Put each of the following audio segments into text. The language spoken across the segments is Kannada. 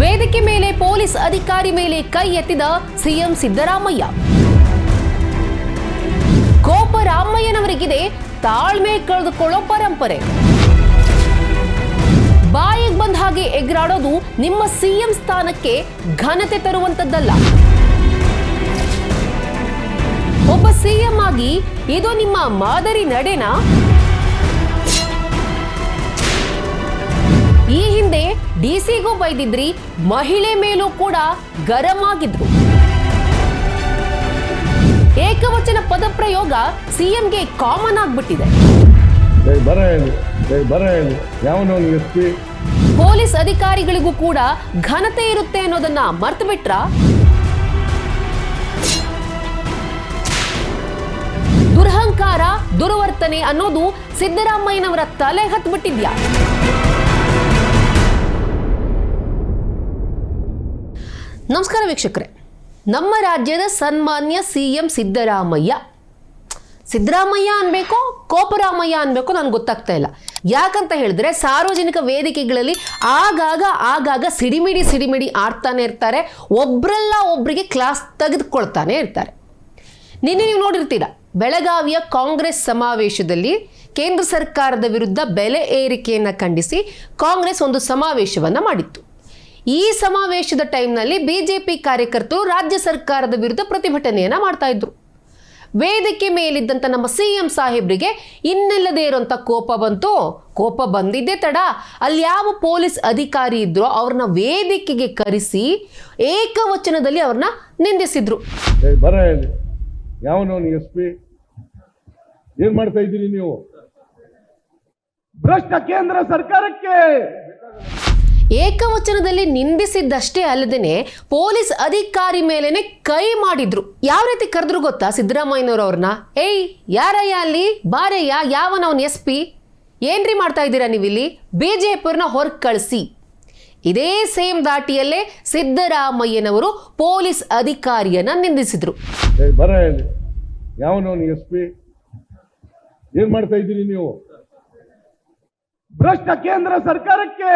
ವೇದಿಕೆ ಮೇಲೆ ಪೊಲೀಸ್ ಅಧಿಕಾರಿ ಮೇಲೆ ಕೈ ಎತ್ತಿದ ಸಿಎಂ ಸಿದ್ದರಾಮಯ್ಯ. ಕೋಪ ರಾಮಯ್ಯನವರಿಗಿದೆ, ತಾಳ್ಮೆ ಕಳೆದುಕೊಳ್ಳೋ ಪರಂಪರೆ. ಬಾಯಿಗೆ ಬಂದ ಹಾಗೆ ಎಗ್ರಾಡೋದು ನಿಮ್ಮ ಸಿಎಂ ಸ್ಥಾನಕ್ಕೆ ಘನತೆ ತರುವಂತದ್ದಲ್ಲ. ಒಬ್ಬ ಸಿಎಂ ಆಗಿ ಇದು ನಿಮ್ಮ ಮಾದರಿ ನಡೆನಾ? ಡಿಸಿಗೂ ಬೈದಿದ್ರಿ ಮಹಿಳೆ ಮೇಲೂ ಕೂಡ ಗರಂ ಆಗಿದ್ರು ಏಕವಚನ ಪದಪ್ರಯೋಗ ಸಿಎಂಗೆ ಕಾಮನ್ ಆಗ್ಬಿಟ್ಟಿದೆ. ಪೊಲೀಸ್ ಅಧಿಕಾರಿಗಳಿಗೂ ಕೂಡ ಘನತೆ ಇರುತ್ತೆ ಅನ್ನೋದನ್ನ ಮರ್ತು ಬಿಟ್ರ ದುರಹಂಕಾರ ದುರ್ವರ್ತನೆ ಅನ್ನೋದು ಸಿದ್ದರಾಮಯ್ಯನವರ ತಲೆ ಹತ್ಬಿಟ್ಟಿದ್ಯಾ? ನಮಸ್ಕಾರ ವೀಕ್ಷಕರೇ. ನಮ್ಮ ರಾಜ್ಯದ ಸನ್ಮಾನ್ಯ ಸಿ ಎಂ ಸಿದ್ದರಾಮಯ್ಯ. ಸಿದ್ದರಾಮಯ್ಯ ಅನ್ಬೇಕು, ಕೋಪರಾಮಯ್ಯ ಅನ್ಬೇಕು ನನಗೆ ಗೊತ್ತಾಗ್ತಾ ಇಲ್ಲ. ಯಾಕಂತ ಹೇಳಿದ್ರೆ ಸಾರ್ವಜನಿಕ ವೇದಿಕೆಗಳಲ್ಲಿ ಆಗಾಗ ಆಗಾಗ ಸಿಡಿಮಿಡಿ ಸಿಡಿಮಿಡಿ ಆಡ್ತಾನೆ ಇರ್ತಾರೆ. ಒಬ್ರಲ್ಲ ಒಬ್ರಿಗೆ ಕ್ಲಾಸ್ ತೆಗೆದುಕೊಳ್ತಾನೆ ಇರ್ತಾರೆ. ನಿನ್ನೆ ನೀವು ನೋಡಿರ್ತೀರ, ಬೆಳಗಾವಿಯ ಕಾಂಗ್ರೆಸ್ ಸಮಾವೇಶದಲ್ಲಿ ಕೇಂದ್ರ ಸರ್ಕಾರದ ವಿರುದ್ಧ ಬೆಲೆ ಏರಿಕೆಯನ್ನು ಖಂಡಿಸಿ ಕಾಂಗ್ರೆಸ್ ಒಂದು ಸಮಾವೇಶವನ್ನು ಮಾಡಿತ್ತು. ಈ ಸಮಾವೇಶದ ಟೈಮ್ನಲ್ಲಿ ಬಿಜೆಪಿ ಕಾರ್ಯಕರ್ತರು ರಾಜ್ಯ ಸರ್ಕಾರದ ವಿರುದ್ಧ ಪ್ರತಿಭಟನೆಯನ್ನ ಮಾಡ್ತಾ ಇದ್ರು. ವೇದಿಕೆ ಮೇಲಿದ್ದಂಥ ನಮ್ಮ ಸಿ ಎಂ ಸಾಹೇಬ್ರಿಗೆ ಇನ್ನಿಲ್ಲದೆ ಇರುವಂಥ ಕೋಪ ಬಂತು? ಕೋಪ ಬಂದಿದ್ದೇ ತಡ. ಅಲ್ಲಿ ಯಾವ ಪೊಲೀಸ್ ಅಧಿಕಾರಿ ಇದ್ರೋ ಅವ್ರನ್ನ ವೇದಿಕೆಗೆ ಕರೆಸಿ ಏಕವಚನದಲ್ಲಿ ಅವ್ರನ್ನ ನಿಂದಿಸಿದ್ರು. ಏನ್ ಮಾಡ್ತಾ ಇದ್ದೀರಿ ನೀವು? ಭ್ರಷ್ಟ ಕೇಂದ್ರ ಸರ್ಕಾರಕ್ಕೆ ಏಕವಚನದಲ್ಲಿ ನಿಂದಿಸಿದ್ದಷ್ಟೇ ಅಲ್ಲದೇನೆ ಪೊಲೀಸ್ ಅಧಿಕಾರಿ ಮೇಲೇನೆ ಕೈ ಮಾಡಿದ್ರು. ಯಾವ ರೀತಿ ಕರೆದ್ರು ಗೊತ್ತಾ ಸಿದ್ದರಾಮಯ್ಯನವ್ರವ್ರನ್ನ? ಏಯ್, ಯಾರಯ್ಯ ಅಲ್ಲಿ? ಬಾರಯ್ಯ, ಯಾವನವನ್ ಎಸ್ ಪಿ? ಏನ್ರಿ ಮಾಡ್ತಾ ಇದ್ದೀರಾ ನೀವಿಲ್ಲಿ? ಬಿಜೆಪಿಯವ್ರನ್ನ ಹೊರಗೆ ಕಳಿಸಿ ಇದೇ ಸೇಮ್ ದಾಟಿಯಲ್ಲೇ ಸಿದ್ದರಾಮಯ್ಯನವರು ಪೊಲೀಸ್ ಅಧಿಕಾರಿಯನ್ನ ನಿಂದಿಸಿದ್ರು. ಬರ ಎಸ್ ಪಿ? ಏನ್ ಮಾಡ್ತಾ ಇದ್ದೀರಿ ನೀವು? ಭ್ರಷ್ಟ ಕೇಂದ್ರ ಸರ್ಕಾರಕ್ಕೆ.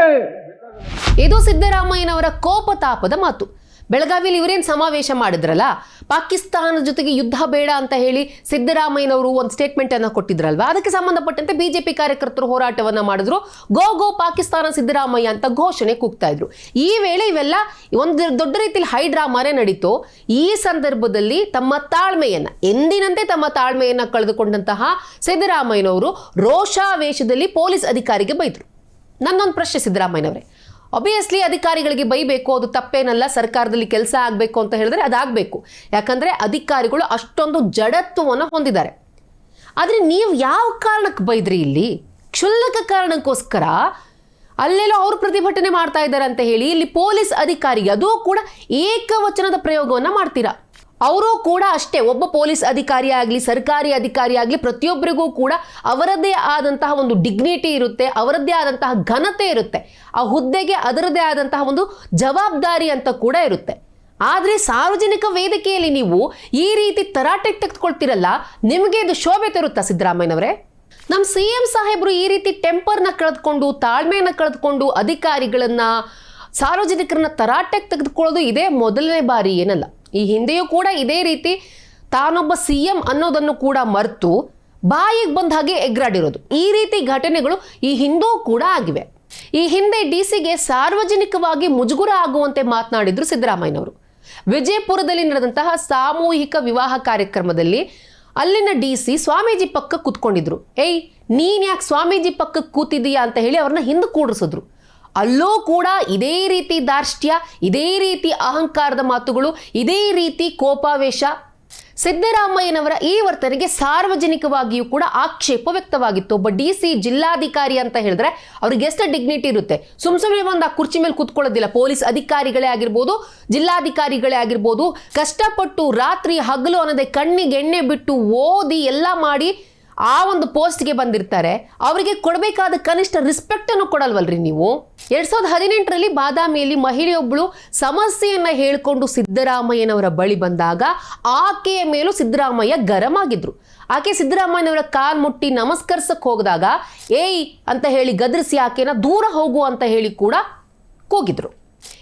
ಇದು ಸಿದ್ದರಾಮಯ್ಯನವರ ಕೋಪತಾಪದ ಮಾತು. ಬೆಳಗಾವಿಯಲ್ಲಿ ಇವರೇನು ಸಮಾವೇಶ ಮಾಡಿದ್ರಲ್ಲ? ಪಾಕಿಸ್ತಾನದ ಜೊತೆಗೆ ಯುದ್ಧ ಬೇಡ ಅಂತ ಹೇಳಿ ಸಿದ್ದರಾಮಯ್ಯನವರು ಒಂದು ಸ್ಟೇಟ್ಮೆಂಟ್ ಅನ್ನು ಕೊಟ್ಟಿದ್ರಲ್ವಾ? ಅದಕ್ಕೆ ಸಂಬಂಧಪಟ್ಟಂತೆ ಬಿಜೆಪಿ ಕಾರ್ಯಕರ್ತರು ಹೋರಾಟವನ್ನು ಮಾಡಿದ್ರು. ಗೋ ಗೋ ಪಾಕಿಸ್ತಾನ ಸಿದ್ದರಾಮಯ್ಯ ಅಂತ ಘೋಷಣೆ ಕೂಗ್ತಾ ಇದ್ರು. ಈ ವೇಳೆ ಇವೆಲ್ಲ ಒಂದು ದೊಡ್ಡ ರೀತಿಯಲ್ಲಿ ಹೈ ಡ್ರಾಮಾನೇ ನಡೀತು. ಈ ಸಂದರ್ಭದಲ್ಲಿ ತಮ್ಮ ತಾಳ್ಮೆಯನ್ನ, ಎಂದಿನಂತೆ ತಮ್ಮ ತಾಳ್ಮೆಯನ್ನ ಕಳೆದುಕೊಂಡಂತಹ ಸಿದ್ದರಾಮಯ್ಯನವರು ರೋಷಾವೇಶದಲ್ಲಿ ಪೊಲೀಸ್ ಅಧಿಕಾರಿಗೆ ಬೈದರು. ನನ್ನೊಂದು ಪ್ರಶ್ನೆ ಸಿದ್ದರಾಮಯ್ಯನವರೇ. ಒಬಿಯಸ್ಲಿ ಅಧಿಕಾರಿಗಳಿಗೆ ಬೈಬೇಕು, ಅದು ತಪ್ಪೇನಲ್ಲ, ಸರ್ಕಾರದಲ್ಲಿ ಕೆಲಸ ಆಗಬೇಕು ಅಂತ ಹೇಳಿದ್ರೆ ಅದಾಗಬೇಕು ಯಾಕಂದರೆ ಅಧಿಕಾರಿಗಳು ಅಷ್ಟೊಂದು ಜಡತ್ವವನ್ನು ಹೊಂದಿದ್ದಾರೆ. ಆದರೆ ನೀವು ಯಾವ ಕಾರಣಕ್ಕೆ ಬೈದ್ರಿ ಇಲ್ಲಿ? ಕ್ಷುಲ್ಲಕ ಕಾರಣಕ್ಕೋಸ್ಕರ ಅಲ್ಲೆಲ್ಲೋ ಅವರು ಪ್ರತಿಭಟನೆ ಮಾಡ್ತಾ ಇದ್ದಾರೆ ಅಂತ ಹೇಳಿ, ಇಲ್ಲಿ ಪೊಲೀಸ್ ಅಧಿಕಾರಿಗೆ ಅದು ಕೂಡ ಏಕವಚನದ ಪ್ರಯೋಗವನ್ನು ಮಾಡ್ತೀರಾ? ಅವರು ಕೂಡ ಅಷ್ಟೇ, ಒಬ್ಬ ಪೊಲೀಸ್ ಅಧಿಕಾರಿ ಆಗಲಿ, ಸರ್ಕಾರಿ ಅಧಿಕಾರಿ ಆಗಲಿ, ಪ್ರತಿಯೊಬ್ಬರಿಗೂ ಕೂಡ ಅವರದ್ದೇ ಆದಂತಹ ಒಂದು ಡಿಗ್ನಿಟಿ ಇರುತ್ತೆ, ಅವರದ್ದೇ ಆದಂತಹ ಘನತೆ ಇರುತ್ತೆ. ಆ ಹುದ್ದೆಗೆ ಅದರದ್ದೇ ಆದಂತಹ ಒಂದು ಜವಾಬ್ದಾರಿ ಅಂತ ಕೂಡ ಇರುತ್ತೆ. ಆದರೆ ಸಾರ್ವಜನಿಕ ವೇದಿಕೆಯಲ್ಲಿ ನೀವು ಈ ರೀತಿ ತರಾಟೆಗೆ ತೆಗೆದುಕೊಳ್ತಿರಲ್ಲ, ನಿಮಗೆ ಇದು ಶೋಭೆ ತರುತ್ತಾ ಸಿದ್ದರಾಮಯ್ಯನವರೇ? ನಮ್ಮ ಸಿ ಎಂ ಸಾಹೇಬರು ಈ ರೀತಿ ಟೆಂಪರ್ನ ಕಳೆದುಕೊಂಡು, ತಾಳ್ಮೆಯನ್ನು ಕಳೆದುಕೊಂಡು ಅಧಿಕಾರಿಗಳನ್ನು, ಸಾರ್ವಜನಿಕರನ್ನ ತರಾಟೆಗೆ ತೆಗೆದುಕೊಳ್ಳೋದು ಇದೇ ಮೊದಲನೇ ಬಾರಿ ಏನಲ್ಲ. ಈ ಹಿಂದೆಯೂ ಕೂಡ ಇದೇ ರೀತಿ ತಾನೊಬ್ಬ ಸಿ ಎಂ ಅನ್ನೋದನ್ನು ಕೂಡ ಮರೆತು ಬಾಯಿಗೆ ಬಂದ ಹಾಗೆ ಎಗ್ರಾಡಿರೋದು. ಈ ರೀತಿ ಘಟನೆಗಳು ಈ ಹಿಂದೂ ಕೂಡ ಆಗಿವೆ. ಈ ಹಿಂದೆ ಡಿ ಸಿಗೆ ಸಾರ್ವಜನಿಕವಾಗಿ ಮುಜುಗುರ ಆಗುವಂತೆ ಮಾತನಾಡಿದ್ರು ಸಿದ್ದರಾಮಯ್ಯನವರು. ವಿಜಯಪುರದಲ್ಲಿ ನಡೆದಂತಹ ಸಾಮೂಹಿಕ ವಿವಾಹ ಕಾರ್ಯಕ್ರಮದಲ್ಲಿ ಅಲ್ಲಿನ ಡಿ ಸಿ ಸ್ವಾಮೀಜಿ ಪಕ್ಕ ಕೂತ್ಕೊಂಡಿದ್ರು. ಏಯ್ ನೀನ್ ಯಾಕೆ ಸ್ವಾಮೀಜಿ ಪಕ್ಕಕ್ಕೆ ಕೂತಿದೀಯಾ ಅಂತ ಹೇಳಿ ಅವ್ರನ್ನ ಹಿಂದೆ ಕೂಡಿಸಿದ್ರು ಅಲ್ಲೂ ಕೂಡ ಇದೇ ರೀತಿ ದಾರ್ಷ್ಟ್ಯ, ಇದೇ ರೀತಿ ಅಹಂಕಾರದ ಮಾತುಗಳು, ಇದೇ ರೀತಿ ಕೋಪಾವೇಶ. ಸಿದ್ದರಾಮಯ್ಯನವರ ಈ ವರ್ತನೆಗೆ ಸಾರ್ವಜನಿಕವಾಗಿಯೂ ಕೂಡ ಆಕ್ಷೇಪ ವ್ಯಕ್ತವಾಗಿತ್ತು. ಒಬ್ಬ ಡಿ ಸಿ ಜಿಲ್ಲಾಧಿಕಾರಿ ಅಂತ ಹೇಳಿದ್ರೆ ಅವ್ರಿಗೆ ಎಷ್ಟು ಡಿಗ್ನಿಟಿ ಇರುತ್ತೆ? ಸುಮ್ ಸುಮ್ಮನೆ ಒಂದು ಆ ಕುರ್ಚಿ ಮೇಲೆ ಕೂತ್ಕೊಳ್ಳೋದಿಲ್ಲ. ಪೊಲೀಸ್ ಅಧಿಕಾರಿಗಳೇ ಆಗಿರ್ಬೋದು, ಜಿಲ್ಲಾಧಿಕಾರಿಗಳೇ ಆಗಿರ್ಬೋದು, ಕಷ್ಟಪಟ್ಟು ರಾತ್ರಿ ಹಗಲು ಅನ್ನೋದೇ ಕಣ್ಣಿಗೆ ಎಣ್ಣೆ ಬಿಟ್ಟು ಓದಿ ಎಲ್ಲ ಮಾಡಿ ಆ ಒಂದು ಪೋಸ್ಟ್ಗೆ ಬಂದಿರ್ತಾರೆ. ಅವರಿಗೆ ಕೊಡಬೇಕಾದ ಕನಿಷ್ಠ ರಿಸ್ಪೆಕ್ಟ್ ಅನ್ನು ಕೊಡಲ್ವಲ್ರಿ ನೀವು? ಎರಡ್ ಸಾವಿರದ ಹದಿನೆಂಟರಲ್ಲಿ ಬಾದಾಮಿಯಲ್ಲಿ ಮಹಿಳೆಯೊಬ್ಬಳು ಸಮಸ್ಯೆಯನ್ನ ಹೇಳಿಕೊಂಡು ಸಿದ್ದರಾಮಯ್ಯನವರ ಬಳಿ ಬಂದಾಗ ಆಕೆಯ ಮೇಲೂ ಸಿದ್ದರಾಮಯ್ಯ ಗರಂ ಆಗಿದ್ರು ಆಕೆ ಸಿದ್ದರಾಮಯ್ಯನವರ ಕಾಲ್ ಮುಟ್ಟಿ ನಮಸ್ಕರಿಸಕ್ ಹೋಗಿದಾಗ, ಏಯ್ ಅಂತ ಹೇಳಿ ಗದರಿಸಿ ಆಕೆನ ದೂರ ಹೋಗು ಅಂತ ಹೇಳಿ ಕೂಡ ಕೂಗಿದ್ರು.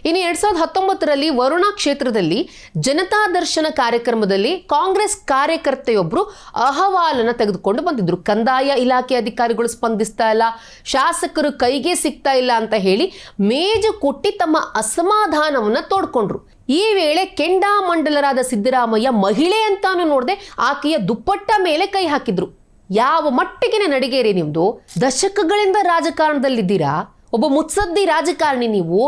ಇನ್ನು ಎರಡ್ ಸಾವಿರದ ಹತ್ತೊಂಬತ್ತರಲ್ಲಿ ವರುಣಾ ಕ್ಷೇತ್ರದಲ್ಲಿ ಜನತಾ ದರ್ಶನ ಕಾರ್ಯಕ್ರಮದಲ್ಲಿ ಕಾಂಗ್ರೆಸ್ ಕಾರ್ಯಕರ್ತೆಯೊಬ್ಬರು ಅಹವಾಲನ್ನು ತೆಗೆದುಕೊಂಡು ಬಂದಿದ್ರು. ಕಂದಾಯ ಇಲಾಖೆ ಅಧಿಕಾರಿಗಳು ಸ್ಪಂದಿಸ್ತಾ ಇಲ್ಲ, ಶಾಸಕರು ಕೈಗೆ ಸಿಗ್ತಾ ಇಲ್ಲ ಅಂತ ಹೇಳಿ ಮೇಜು ಕೊಟ್ಟಿ ತಮ್ಮ ಅಸಮಾಧಾನವನ್ನು ತೋಡ್ಕೊಂಡ್ರು. ಈ ವೇಳೆ ಕೆಂಡಾಮಂಡಲರಾದ ಸಿದ್ದರಾಮಯ್ಯ ಮಹಿಳೆ ಅಂತಾನು ನೋಡದೆ ಆಕೆಯ ದುಪ್ಪಟ್ಟ ಮೇಲೆ ಕೈ ಹಾಕಿದ್ರು. ಯಾವ ಮಟ್ಟಿಗಿನ ನಡಿಗೇರಿ ನಿಮ್ದು? ದಶಕಗಳಿಂದ ರಾಜಕಾರಣದಲ್ಲಿದ್ದೀರಾ? ಒಬ್ಬ ಮುತ್ಸದ್ದಿ ರಾಜಕಾರಣಿ ನೀವು.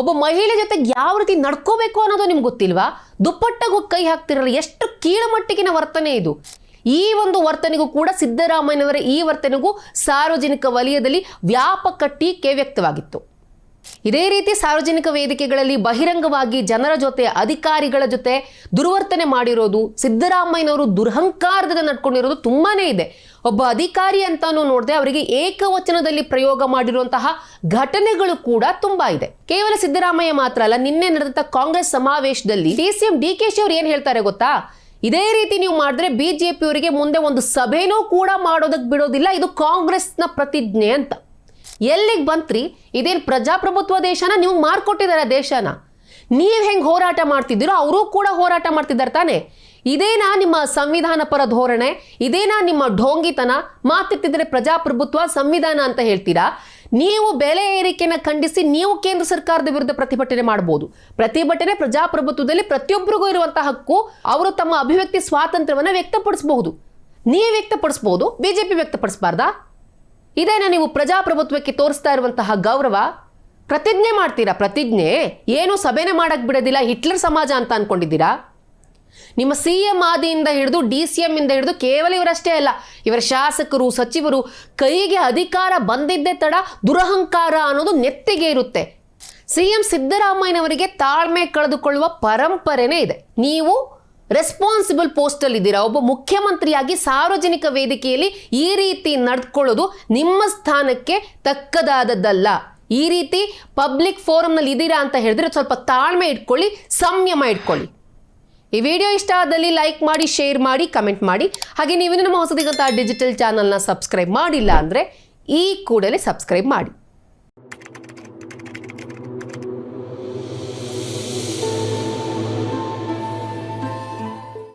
ಒಬ್ಬ ಮಹಿಳೆ ಜೊತೆಗೆ ಯಾವ ರೀತಿ ನಡ್ಕೋಬೇಕು ಅನ್ನೋದು ನಿಮ್ಗೆ ಗೊತ್ತಿಲ್ವಾ? ದುಪ್ಪಟ್ಟಗೂ ಕೈ ಹಾಕ್ತಿರಲ್ಲ, ಎಷ್ಟು ಕೀಳಮಟ್ಟಿಗಿನ ವರ್ತನೆ ಇದು. ಈ ಒಂದು ವರ್ತನೆಗೂ ಕೂಡ ಸಿದ್ದರಾಮಯ್ಯನವರ ಈ ವರ್ತನೆಗೂ ಸಾರ್ವಜನಿಕ ವಲಯದಲ್ಲಿ ವ್ಯಾಪಕ ಟೀಕೆ ವ್ಯಕ್ತವಾಗಿತ್ತು. ಇದೇ ರೀತಿ ಸಾರ್ವಜನಿಕ ವೇದಿಕೆಗಳಲ್ಲಿ ಬಹಿರಂಗವಾಗಿ ಜನರ ಜೊತೆ, ಅಧಿಕಾರಿಗಳ ಜೊತೆ ದುರ್ವರ್ತನೆ ಮಾಡಿರೋದು, ಸಿದ್ದರಾಮಯ್ಯನವರು ದುರಹಂಕಾರದಿಂದ ನಡ್ಕೊಂಡಿರೋದು ತುಂಬಾನೇ ಇದೆ. ಒಬ್ಬ ಅಧಿಕಾರಿ ಅಂತಾನು ನೋಡದೆ ಅವರಿಗೆ ಏಕವಚನದಲ್ಲಿ ಪ್ರಯೋಗ ಮಾಡಿರುವಂತಹ ಘಟನೆಗಳು ಕೂಡ ತುಂಬಾ ಇದೆ. ಕೇವಲ ಸಿದ್ದರಾಮಯ್ಯ ಮಾತ್ರ ಅಲ್ಲ, ನಿನ್ನೆ ನಡೆದಂತ ಕಾಂಗ್ರೆಸ್ ಸಮಾವೇಶದಲ್ಲಿ D C M D K she ಅವ್ರು ಏನ್ ಹೇಳ್ತಾರೆ ಗೊತ್ತಾ? ಇದೇ ರೀತಿ ನೀವು ಮಾಡಿದ್ರೆ ಬಿಜೆಪಿ ಅವರಿಗೆ ಮುಂದೆ ಒಂದು ಸಭೆನೂ ಕೂಡ ಮಾಡೋದಕ್ಕೆ ಬಿಡೋದಿಲ್ಲ, ಇದು ಕಾಂಗ್ರೆಸ್ನ ಪ್ರತಿಜ್ಞೆ ಅಂತ. ಎಲ್ಲಿಗೆ ಬಂತ್ರಿ? ಇದೇನು ಪ್ರಜಾಪ್ರಭುತ್ವ ದೇಶನ? ನೀವು ಮಾರ್ಕೊಟ್ಟಿದ್ದಾರೆ ದೇಶನ. ನೀವು ಹೆಂಗೆ ಹೋರಾಟ ಮಾಡ್ತಿದ್ದೀರೋ, ಅವರು ಕೂಡ ಹೋರಾಟ ಮಾಡ್ತಿದ್ದಾರೆ ತಾನೆ. ಇದೇನಾ ನಿಮ್ಮ ಸಂವಿಧಾನ ಪರ ಧೋರಣೆ, ಇದೇನಾ ನಿಮ್ಮ ಢೋಂಗಿತನ ಮಾತಿತ್ತಿದ್ರೆ ಪ್ರಜಾಪ್ರಭುತ್ವ ಸಂವಿಧಾನ ಅಂತ ಹೇಳ್ತೀರಾ? ನೀವು ಬೆಲೆ ಏರಿಕೆನ ಖಂಡಿಸಿ ನೀವು ಕೇಂದ್ರ ಸರ್ಕಾರದ ವಿರುದ್ಧ ಪ್ರತಿಭಟನೆ ಮಾಡಬಹುದು ಪ್ರತಿಭಟನೆ ಪ್ರಜಾಪ್ರಭುತ್ವದಲ್ಲಿ ಪ್ರತಿಯೊಬ್ಬರಿಗೂ ಇರುವಂತಹ ಹಕ್ಕು, ಅವರು ತಮ್ಮ ಅಭಿವ್ಯಕ್ತಿ ಸ್ವಾತಂತ್ರ್ಯವನ್ನು ವ್ಯಕ್ತಪಡಿಸಬಹುದು ನೀವು ವ್ಯಕ್ತಪಡಿಸಬಹುದು ಬಿಜೆಪಿ ವ್ಯಕ್ತಪಡಿಸಬಾರ್ದಾ? ಇದೇನಾ ನೀವು ಪ್ರಜಾಪ್ರಭುತ್ವಕ್ಕೆ ತೋರಿಸ್ತಾ ಇರುವಂತಹ ಗೌರವ? ಪ್ರತಿಜ್ಞೆ ಮಾಡ್ತೀರಾ? ಪ್ರತಿಜ್ಞೆ? ಏನು ಸಭೆನೇ ಮಾಡಕ್ ಬಿಡೋದಿಲ್ಲ, ಹಿಟ್ಲರ್ ಸಮಾಜ ಅಂತ ಅನ್ಕೊಂಡಿದ್ದೀರಾ? ನಿಮ್ಮ ಸಿ ಎಂ ಆದಿಯಿಂದ ಹಿಡಿದು ಡಿ ಸಿ ಎಂ ಇಂದ ಹಿಡಿದು ಕೇವಲ ಇವರಷ್ಟೇ ಅಲ್ಲ, ಇವರ ಶಾಸಕರು, ಸಚಿವರು ಕೈಗೆ ಅಧಿಕಾರ ಬಂದಿದ್ದೇ ತಡ ದುರಹಂಕಾರ ಅನ್ನೋದು ನೆತ್ತಿಗೆ ಇರುತ್ತೆ. ಸಿ ಎಂ ಸಿದ್ದರಾಮಯ್ಯನವರಿಗೆ ತಾಳ್ಮೆ ಕಳೆದುಕೊಳ್ಳುವ ಪರಂಪರೆನೇ ಇದೆ. ನೀವು ರೆಸ್ಪಾನ್ಸಿಬಲ್ ಪೋಸ್ಟಲ್ಲಿ ಇದ್ದೀರಾ, ಒಬ್ಬ ಮುಖ್ಯಮಂತ್ರಿಯಾಗಿ ಸಾರ್ವಜನಿಕ ವೇದಿಕೆಯಲ್ಲಿ ಈ ರೀತಿ ನಡ್ಕೊಳ್ಳೋದು ನಿಮ್ಮ ಸ್ಥಾನಕ್ಕೆ ತಕ್ಕದಾದದ್ದಲ್ಲ. ಈ ರೀತಿ ಪಬ್ಲಿಕ್ ಫೋರಮ್ನಲ್ಲಿ ಇದ್ದೀರಾ ಅಂತ ಹೇಳಿದ್ರೆ ಸ್ವಲ್ಪ ತಾಳ್ಮೆ ಇಟ್ಕೊಳ್ಳಿ, ಸಂಯಮ ಇಟ್ಕೊಳ್ಳಿ. ಈ ವಿಡಿಯೋ ಇಷ್ಟ ಆದಲ್ಲಿ ಲೈಕ್ ಮಾಡಿ ಶೇರ್ ಮಾಡಿ ಕಮೆಂಟ್ ಮಾಡಿ. ಹಾಗೆ ನೀವು ನಮ್ಮ ಹೊಸದಿಗಂತ ಡಿಜಿಟಲ್ ಚಾನಲ್ನ ಸಬ್ಸ್ಕ್ರೈಬ್ ಮಾಡಿಲ್ಲ ಅಂದರೆ ಈ ಕೂಡಲೇ ಸಬ್ಸ್ಕ್ರೈಬ್ ಮಾಡಿ.